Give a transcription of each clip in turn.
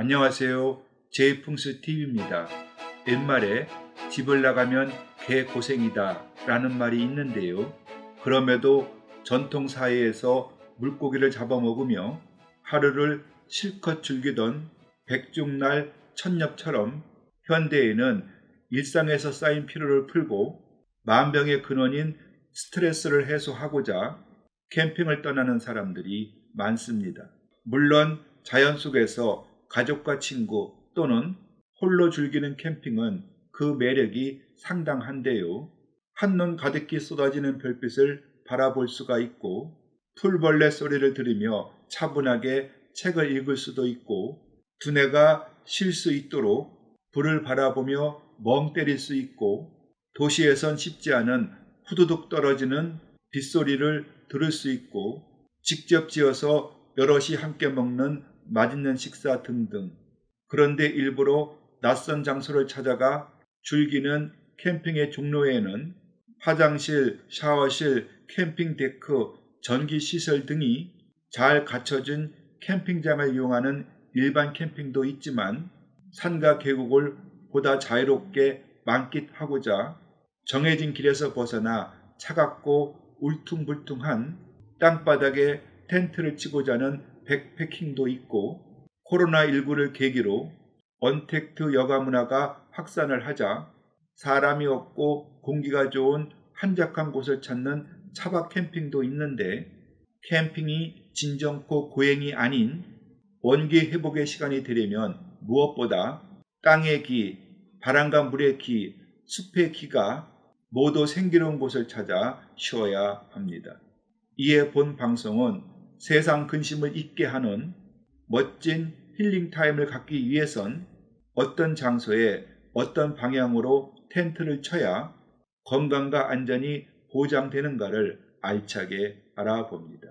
안녕하세요. 제이풍스TV입니다. 옛말에 집을 나가면 개 고생이다 라는 말이 있는데요. 그럼에도 전통 사회에서 물고기를 잡아먹으며 하루를 실컷 즐기던 백중날 천엽처럼 현대에는 일상에서 쌓인 피로를 풀고 만병의 근원인 스트레스를 해소하고자 캠핑을 떠나는 사람들이 많습니다. 물론 자연 속에서 가족과 친구 또는 홀로 즐기는 캠핑은 그 매력이 상당한데요. 한눈 가득히 쏟아지는 별빛을 바라볼 수가 있고 풀벌레 소리를 들으며 차분하게 책을 읽을 수도 있고 두뇌가 쉴 수 있도록 불을 바라보며 멍 때릴 수 있고 도시에선 쉽지 않은 후두둑 떨어지는 빗소리를 들을 수 있고 직접 지어서 여럿이 함께 먹는 맛있는 식사 등등. 그런데 일부러 낯선 장소를 찾아가 즐기는 캠핑의 종로에는 화장실, 샤워실, 캠핑 데크, 전기 시설 등이 잘 갖춰진 캠핑장을 이용하는 일반 캠핑도 있지만 산과 계곡을 보다 자유롭게 만끽하고자 정해진 길에서 벗어나 차갑고 울퉁불퉁한 땅바닥에 텐트를 치고 자는 백패킹도 있고 코로나19를 계기로 언택트 여가 문화가 확산을 하자 사람이 없고 공기가 좋은 한적한 곳을 찾는 차박 캠핑도 있는데 캠핑이 진정코 고행이 아닌 원기 회복의 시간이 되려면 무엇보다 땅의 기, 바람과 물의 기, 숲의 기가 모두 생기로운 곳을 찾아 쉬어야 합니다. 이에 본 방송은 세상 근심을 잊게 하는 멋진 힐링 타임을 갖기 위해선 어떤 장소에 어떤 방향으로 텐트를 쳐야 건강과 안전이 보장되는가를 알차게 알아봅니다.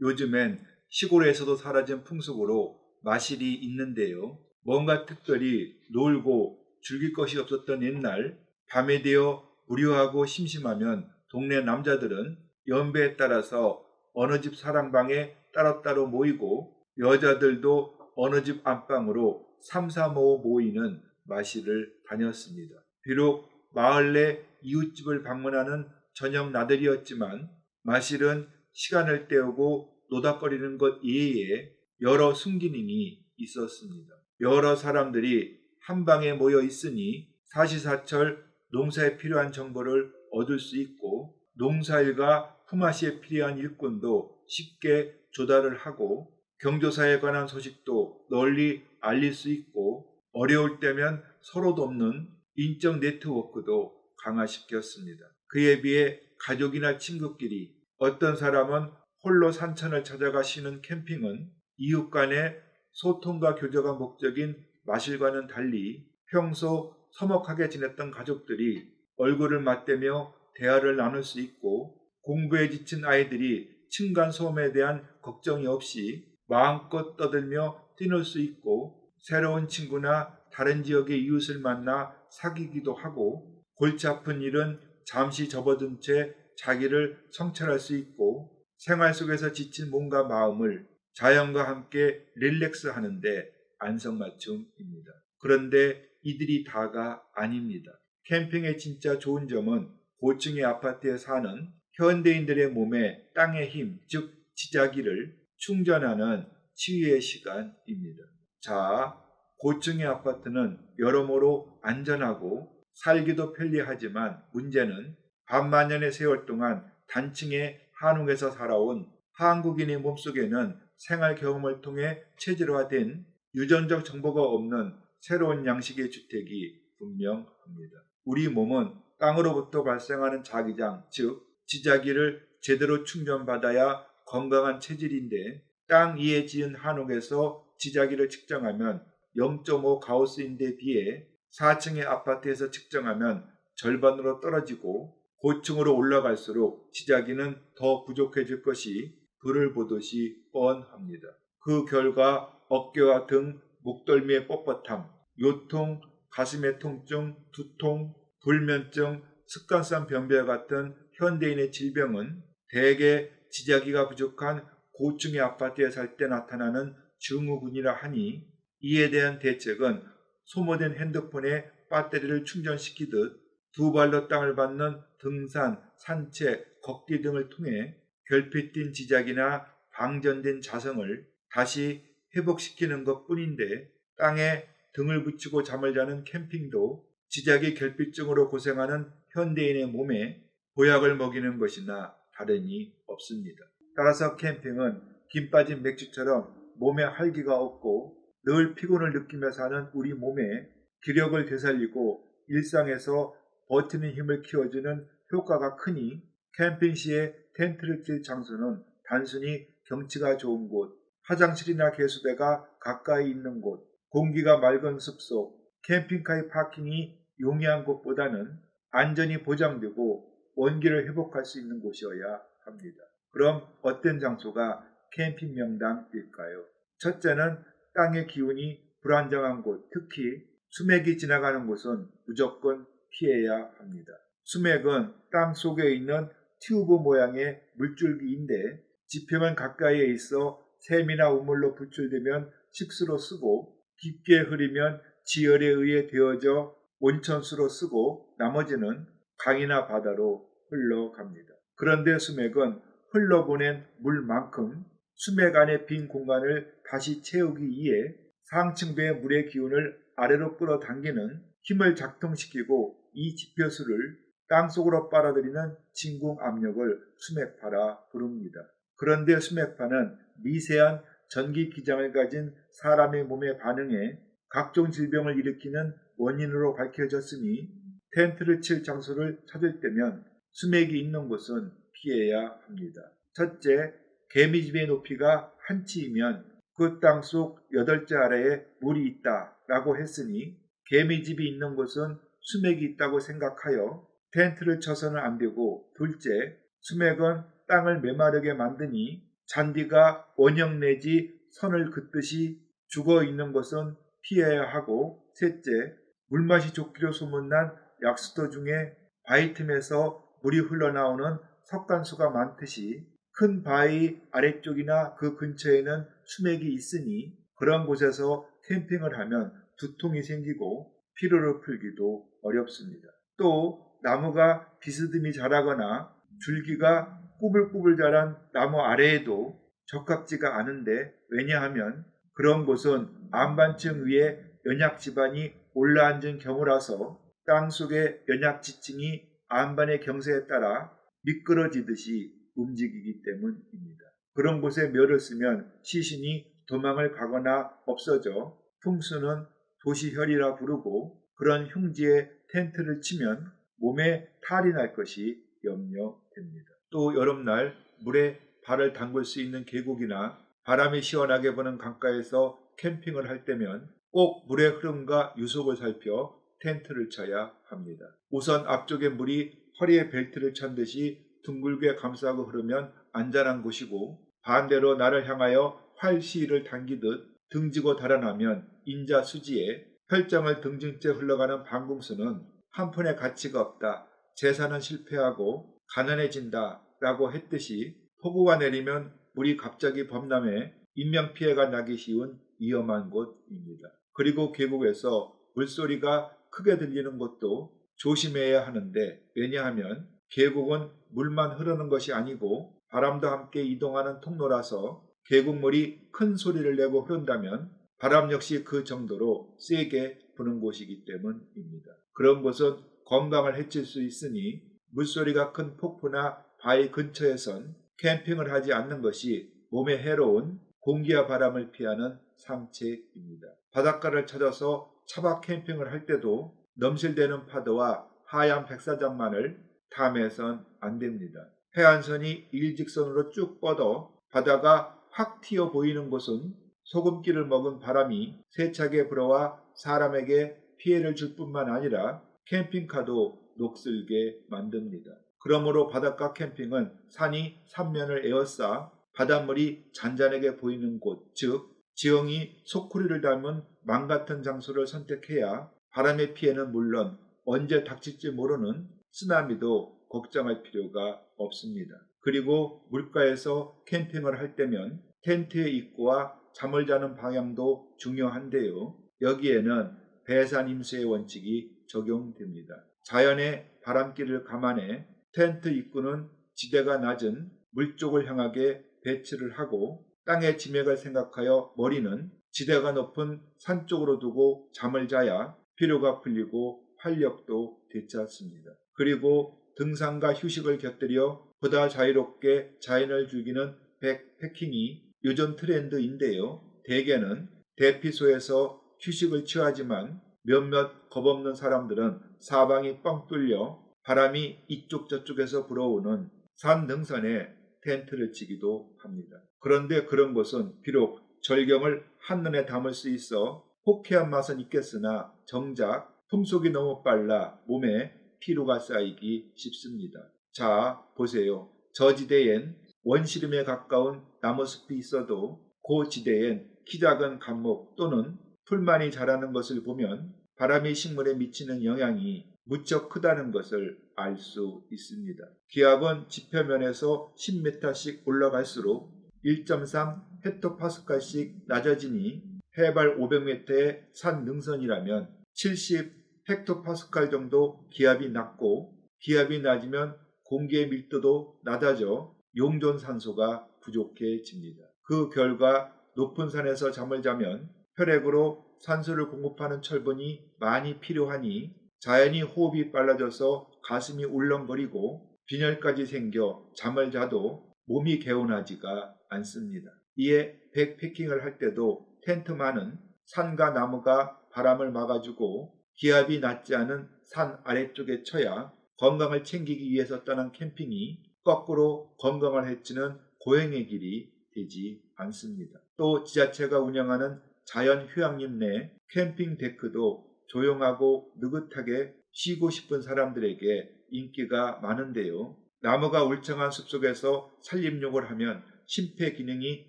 요즘엔 시골에서도 사라진 풍속으로 마실이 있는데요. 뭔가 특별히 놀고 즐길 것이 없었던 옛날 밤에 되어 무료하고 심심하면 동네 남자들은 연배에 따라서 어느 집 사랑방에 따로따로 모이고 여자들도 어느 집 안방으로 삼삼오오 모이는 마실을 다녔습니다. 비록 마을 내 이웃집을 방문하는 저녁 나들이었지만 마실은 시간을 때우고 노닥거리는 것 이외에 여러 순기능이 있었습니다. 여러 사람들이 한 방에 모여 있으니 사시사철 농사에 필요한 정보를 얻을 수 있고 농사일과 품앗이에 필요한 일꾼도 쉽게 조달을 하고 경조사에 관한 소식도 널리 알릴 수 있고 어려울 때면 서로 돕는 인적 네트워크도 강화시켰습니다. 그에 비해 가족이나 친구끼리 어떤 사람은 홀로 산천을 찾아가 쉬는 캠핑은 이웃 간의 소통과 교제가 목적인 마실과는 달리 평소 서먹하게 지냈던 가족들이 얼굴을 맞대며 대화를 나눌 수 있고 공부에 지친 아이들이 층간소음에 대한 걱정이 없이 마음껏 떠들며 뛰놀 수 있고 새로운 친구나 다른 지역의 이웃을 만나 사귀기도 하고 골치 아픈 일은 잠시 접어둔 채 자기를 성찰할 수 있고 생활 속에서 지친 몸과 마음을 자연과 함께 릴렉스 하는데 안성맞춤입니다. 그런데 이들이 다가 아닙니다. 캠핑의 진짜 좋은 점은 고층의 아파트에 사는 현대인들의 몸에 땅의 힘, 즉 지자기를 충전하는 치유의 시간입니다. 자, 고층의 아파트는 여러모로 안전하고 살기도 편리하지만 문제는 반만 년의 세월 동안 단층의 한옥에서 살아온 한국인의 몸속에는 생활 경험을 통해 체질화된 유전적 정보가 없는 새로운 양식의 주택이 분명합니다. 우리 몸은 땅으로부터 발생하는 자기장, 즉 지자기를 제대로 충전받아야 건강한 체질인데 땅 위에 지은 한옥에서 지자기를 측정하면 0.5 가우스인데 비해 4층의 아파트에서 측정하면 절반으로 떨어지고 고층으로 올라갈수록 지자기는 더 부족해질 것이 불을 보듯이 뻔합니다. 그 결과 어깨와 등, 목덜미의 뻣뻣함, 요통, 가슴의 통증, 두통, 불면증, 습관성 변비와 같은 현대인의 질병은 대개 지자기가 부족한 고층의 아파트에 살 때 나타나는 증후군이라 하니 이에 대한 대책은 소모된 핸드폰에 배터리를 충전시키듯 두 발로 땅을 밟는 등산, 산책, 걷기 등을 통해 결핍된 지작이나 방전된 자성을 다시 회복시키는 것 뿐인데 땅에 등을 붙이고 잠을 자는 캠핑도 지작이 결핍증으로 고생하는 현대인의 몸에 보약을 먹이는 것이나 다름이 없습니다. 따라서 캠핑은 김 빠진 맥주처럼 몸에 활기가 없고 늘 피곤을 느끼며 사는 우리 몸에 기력을 되살리고 일상에서 버티는 힘을 키워주는 효과가 크니 캠핑 시에 텐트를 칠 장소는 단순히 경치가 좋은 곳, 화장실이나 개수대가 가까이 있는 곳, 공기가 맑은 숲속, 캠핑카의 파킹이 용이한 곳보다는 안전이 보장되고 원기를 회복할 수 있는 곳이어야 합니다. 그럼 어떤 장소가 캠핑 명당일까요? 첫째는 땅의 기운이 불안정한 곳, 특히 수맥이 지나가는 곳은 무조건 피해야 합니다. 수맥은 땅 속에 있는 튜브 모양의 물줄기인데 지표면 가까이에 있어 샘이나 우물로 분출되면 식수로 쓰고 깊게 흐리면 지열에 의해 되어져 온천수로 쓰고 나머지는 강이나 바다로 흘러갑니다. 그런데 수맥은 흘러보낸 물만큼 수맥 안의 빈 공간을 다시 채우기 위해 상층부의 물의 기운을 아래로 끌어당기는 힘을 작동시키고 이 지표수를 땅속으로 빨아들이는 진공 압력을 수맥파라 부릅니다. 그런데 수맥파는 미세한 전기 기장을 가진 사람의 몸에 반응해 각종 질병을 일으키는 원인으로 밝혀졌으니 텐트를 칠 장소를 찾을 때면 수맥이 있는 곳은 피해야 합니다. 첫째, 개미집의 높이가 한 치이면 그 땅 속 여덟째 아래에 물이 있다 라고 했으니 개미집이 있는 곳은 수맥이 있다고 생각하여 텐트를 쳐서는 안 되고 둘째, 수맥은 땅을 메마르게 만드니 잔디가 원형 내지 선을 긋듯이 죽어 있는 것은 피해야 하고 셋째, 물맛이 좋기로 소문난 약수도 중에 바위 틈에서 물이 흘러나오는 석간수가 많듯이 큰 바위 아래쪽이나 그 근처에는 수맥이 있으니 그런 곳에서 캠핑을 하면 두통이 생기고 피로를 풀기도 어렵습니다. 또 나무가 비스듬히 자라거나 줄기가 꾸불꾸불 자란 나무 아래에도 적합지가 않은데 왜냐하면 그런 곳은 안반층 위에 연약 지반이 올라앉은 경우라서 땅 속의 연약 지층이 안반의 경세에 따라 미끄러지듯이 움직이기 때문입니다. 그런 곳에 멸을 쓰면 시신이 도망을 가거나 없어져 풍수는 도시혈이라 부르고 그런 흉지에 텐트를 치면 몸에 탈이 날 것이 염려됩니다. 또 여름날 물에 발을 담글 수 있는 계곡이나 바람이 시원하게 부는 강가에서 캠핑을 할 때면 꼭 물의 흐름과 유속을 살펴 텐트를 쳐야 합니다. 우선 앞쪽에 물이 허리에 벨트를 찬 듯이 둥글게 감싸고 흐르면 안전한 곳이고 반대로 나를 향하여 활시를 당기듯 등지고 달아나면 인자 수지에 혈정을 등진째 흘러가는 방궁수는 한 푼의 가치가 없다. 재산은 실패하고 가난해진다. 라고 했듯이 폭우가 내리면 물이 갑자기 범람해 인명피해가 나기 쉬운 위험한 곳입니다. 그리고 계곡에서 물소리가 크게 들리는 것도 조심해야 하는데 왜냐하면 계곡은 물만 흐르는 것이 아니고 바람도 함께 이동하는 통로라서 계곡물이 큰 소리를 내고 흐른다면 바람 역시 그 정도로 세게 부는 곳이기 때문입니다. 그런 곳은 건강을 해칠 수 있으니 물소리가 큰 폭포나 바위 근처에선 캠핑을 하지 않는 것이 몸에 해로운 공기와 바람을 피하는 상책입니다. 바닷가를 찾아서 차박 캠핑을 할 때도 넘실대는 파도와 하얀 백사장만을 탐해선 안 됩니다. 해안선이 일직선으로 쭉 뻗어 바다가 확 튀어 보이는 곳은 소금기를 먹은 바람이 세차게 불어와 사람에게 피해를 줄 뿐만 아니라 캠핑카도 녹슬게 만듭니다. 그러므로 바닷가 캠핑은 산이 삼면을 에워싸 바닷물이 잔잔하게 보이는 곳, 즉 지형이 소쿠리를 닮은 망 같은 장소를 선택해야 바람의 피해는 물론 언제 닥칠지 모르는 쓰나미도 걱정할 필요가 없습니다. 그리고 물가에서 캠핑을 할 때면 텐트의 입구와 잠을 자는 방향도 중요한데요. 여기에는 배산 임수의 원칙이 적용됩니다. 자연의 바람길을 감안해 텐트 입구는 지대가 낮은 물 쪽을 향하게 배치를 하고 땅의 지맥을 생각하여 머리는 지대가 높은 산 쪽으로 두고 잠을 자야 피로가 풀리고 활력도 되찾습니다. 그리고 등산과 휴식을 곁들여 보다 자유롭게 자연을 즐기는 백패킹이 요즘 트렌드인데요. 대개는 대피소에서 휴식을 취하지만 몇몇 겁없는 사람들은 사방이 뻥 뚫려 바람이 이쪽 저쪽에서 불어오는 산 능선에 텐트를 치기도 합니다. 그런데 그런 곳은 비록 절경을 한눈에 담을 수 있어 호쾌한 맛은 있겠으나 정작 풍속이 너무 빨라 몸에 피로가 쌓이기 쉽습니다. 자, 보세요. 저 지대엔 원시름에 가까운 나무숲이 있어도 그 지대엔 키 작은 감목 또는 풀만이 자라는 것을 보면 바람이 식물에 미치는 영향이 무척 크다는 것을 알 수 있습니다. 기압은 지표면에서 10m씩 올라갈수록 1.3 헥토파스칼씩 낮아지니 해발 500m의 산 능선이라면 70 헥토파스칼 정도 기압이 낮고 기압이 낮으면 공기의 밀도도 낮아져 용존 산소가 부족해집니다. 그 결과 높은 산에서 잠을 자면 혈액으로 산소를 공급하는 철분이 많이 필요하니 자연히 호흡이 빨라져서 가슴이 울렁거리고 빈혈까지 생겨 잠을 자도 몸이 개운하지가 않습니다. 이에 백패킹을 할 때도 텐트만은 산과 나무가 바람을 막아주고 기압이 낮지 않은 산 아래쪽에 쳐야 건강을 챙기기 위해서 떠난 캠핑이 거꾸로 건강을 해치는 고행의 길이 되지 않습니다. 또 지자체가 운영하는 자연 휴양림 내 캠핑 데크도 조용하고 느긋하게 쉬고 싶은 사람들에게 인기가 많은데요. 나무가 울창한 숲속에서 산림욕을 하면 심폐 기능이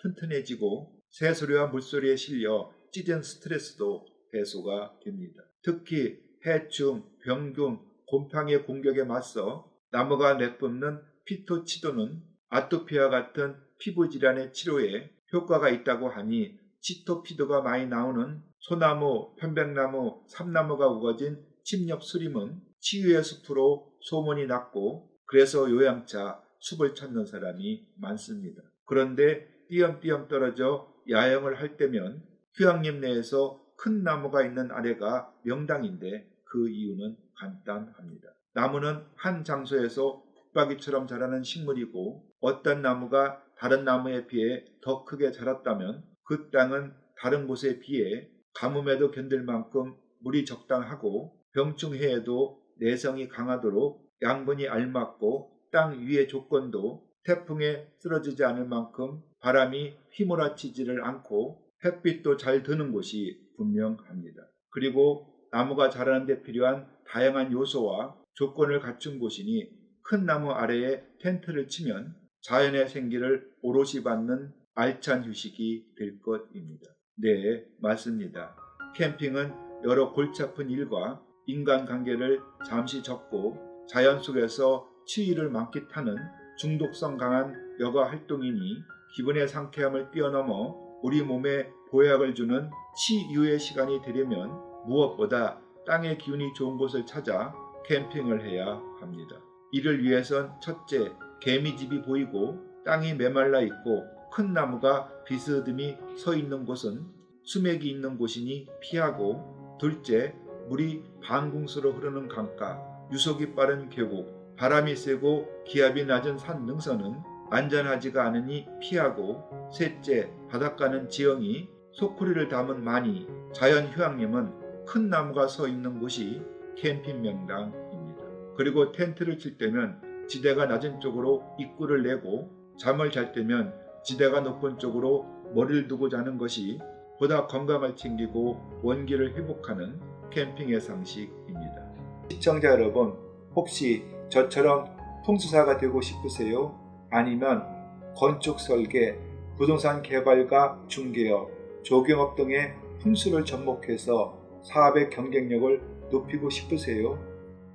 튼튼해지고 새소리와 물소리에 실려 찢은 스트레스도 해소가 됩니다. 특히 해충, 병균, 곰팡이의 공격에 맞서 나무가 내뿜는 피토치도는 아토피와 같은 피부 질환의 치료에 효과가 있다고 하니 치토피도가 많이 나오는 소나무, 편백나무, 삼나무가 우거진 침엽 수림은 치유의 숲으로 소문이 났고 그래서 요양차 숲을 찾는 사람이 많습니다. 그런데 띄엄띄엄 떨어져 야영을 할 때면 휴양림 내에서 큰 나무가 있는 아래가 명당인데 그 이유는 간단합니다. 나무는 한 장소에서 북박이처럼 자라는 식물이고 어떤 나무가 다른 나무에 비해 더 크게 자랐다면 그 땅은 다른 곳에 비해 가뭄에도 견딜 만큼 물이 적당하고 병충해에도 내성이 강하도록 양분이 알맞고 땅 위의 조건도 태풍에 쓰러지지 않을 만큼 바람이 휘몰아치지를 않고 햇빛도 잘 드는 곳이 분명합니다. 그리고 나무가 자라는 데 필요한 다양한 요소와 조건을 갖춘 곳이니 큰 나무 아래에 텐트를 치면 자연의 생기를 오롯이 받는 알찬 휴식이 될 것입니다. 네, 맞습니다. 캠핑은 여러 골치 아픈 일과 인간관계를 잠시 접고 자연 속에서 치유를 만끽하는 중독성 강한 여가 활동이니 기분의 상쾌함을 뛰어넘어 우리 몸에 보약을 주는 치유의 시간이 되려면 무엇보다 땅의 기운이 좋은 곳을 찾아 캠핑을 해야 합니다. 이를 위해선 첫째, 개미집이 보이고 땅이 메말라 있고 큰 나무가 비스듬히 서 있는 곳은 수맥이 있는 곳이니 피하고 둘째, 물이 반궁수로 흐르는 강가, 유속이 빠른 계곡, 바람이 세고 기압이 낮은 산 능선은 안전하지가 않으니 피하고 셋째, 바닷가는 지형이 소쿠리를 담은 많이 자연 휴양림은 큰 나무가 서 있는 곳이 캠핑 명당입니다. 그리고 텐트를 칠 때면 지대가 낮은 쪽으로 입구를 내고 잠을 잘 때면 지대가 높은 쪽으로 머리를 두고 자는 것이 보다 건강을 챙기고 원기를 회복하는 캠핑의 상식입니다. 시청자 여러분, 혹시 저처럼 풍수사가 되고 싶으세요? 아니면 건축 설계, 부동산 개발과 중개업, 조경업 등의 풍수를 접목해서 사업의 경쟁력을 높이고 싶으세요?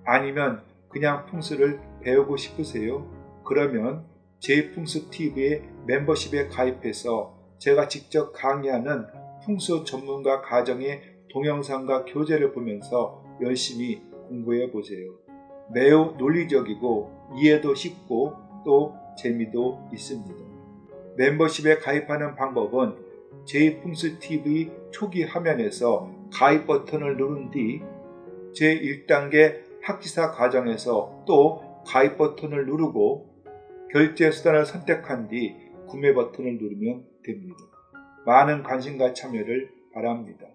아니면 그냥 풍수를 배우고 싶으세요? 그러면 제이풍수TV의 멤버십에 가입해서 제가 직접 강의하는 풍수 전문가 가정의 동영상과 교재를 보면서 열심히 공부해 보세요. 매우 논리적이고 이해도 쉽고 또 재미도 있습니다. 멤버십에 가입하는 방법은 제이풍수TV 초기 화면에서 가입 버튼을 누른 뒤 제1단계 학기사 과정에서 또 가입 버튼을 누르고 결제 수단을 선택한 뒤 구매 버튼을 누르면 됩니다. 많은 관심과 참여를 바랍니다.